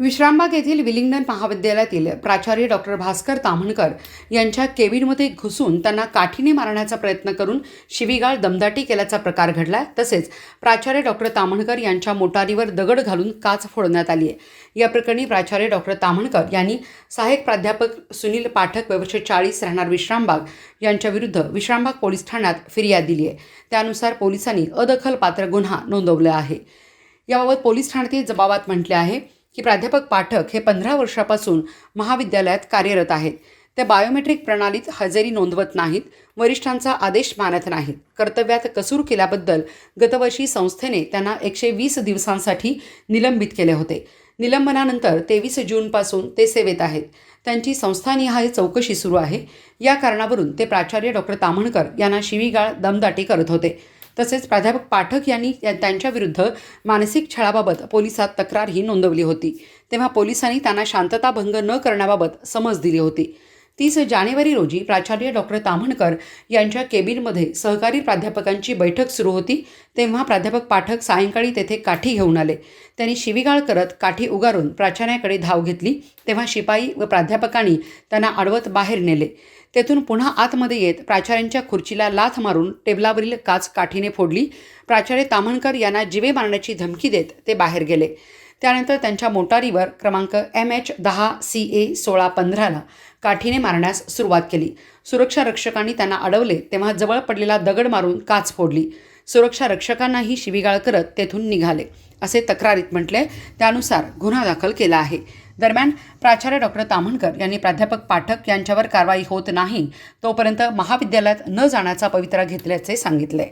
विश्रामबाग येथील विलिंग्डन महाविद्यालयातील प्राचार्य डॉक्टर भास्कर ताम्हणकर यांच्या केबिनमध्ये घुसून त्यांना काठीने मारण्याचा प्रयत्न करून शिवीगाळ दमदाटी केल्याचा प्रकार घडला तसेच प्राचार्य डॉक्टर ताम्हणकर यांच्या मोटारीवर दगड घालून काच फोडण्यात आली आहे. या प्रकरणी प्राचार्य डॉक्टर ताम्हणकर यांनी सहाय्यक प्राध्यापक सुनील पाठक वर्ष चाळीस राहणार विश्रामबाग यांच्याविरुद्ध विश्रामबाग पोलीस ठाण्यात फिर्याद दिली आहे. त्यानुसार पोलिसांनी अदखलपात्र गुन्हा नोंदवला आहे. याबाबत पोलीस ठाण्यातील जबाबात म्हटले आहे. की प्राध्यापक पाठक हे पंधरा वर्षापासून महाविद्यालयात कार्यरत आहेत. ते बायोमेट्रिक प्रणालीत हजेरी नोंदवत नाहीत वरिष्ठांचा आदेश मानत नाहीत. कर्तव्यात कसूर केल्याबद्दल गतवर्षी संस्थेने त्यांना एकशे वीस दिवसांसाठी निलंबित केले होते. निलंबनानंतर तेवीस जूनपासून ते सेवेत आहेत. त्यांची संस्थानिहाय चौकशी सुरू आहे. या कारणावरून ते प्राचार्य डॉक्टर ताम्हणकर यांना शिवीगाळ दमदाटी करत होते. तसेच प्राध्यापक पाठक यांनी त्यांच्याविरुद्ध मानसिक छळाबाबत पोलिसात तक्रारही नोंदवली होती. तेव्हा पोलिसांनी त्यांना शांतताभंग न करण्याबाबत समज दिली होती. तीस जानेवारी रोजी प्राचार्य डॉक्टर ताम्हणकर यांच्या केबिनमध्ये सहकारी प्राध्यापकांची बैठक सुरू होती. तेव्हा प्राध्यापक पाठक सायंकाळी तेथे काठी घेऊन आले. त्यांनी शिवीगाळ करत काठी उगारून प्राचार्याकडे धाव घेतली. तेव्हा शिपाई व प्राध्यापकांनी त्यांना अडवत बाहेर नेले. तेथून पुन्हा आतमध्ये येत प्राचार्यांच्या खुर्चीला लाथ मारून टेबलावरील काच काठीने फोडली. प्राचार्य ताम्हणकर यांना जिवे मारण्याची धमकी देत ते बाहेर गेले. त्यानंतर त्यांच्या मोटारीवर क्रमांक एम एच दहा सी ए सोळा पंधराला काठीने मारण्यास सुरुवात केली. सुरक्षा रक्षकांनी त्यांना अडवले तेव्हा जवळ पडलेला दगड मारून काच फोडली. सुरक्षा रक्षकांनाही शिवीगाळ करत तेथून निघाले असे तक्रारीत म्हटले. त्यानुसार गुन्हा दाखल केला आहे. दरम्यान प्राचार्य डॉक्टर ताम्हणकर यांनी प्राध्यापक पाठक यांच्यावर कारवाई होत नाही तोपर्यंत महाविद्यालयात न जाण्याचा पवित्रा घेतल्याचे सांगितले.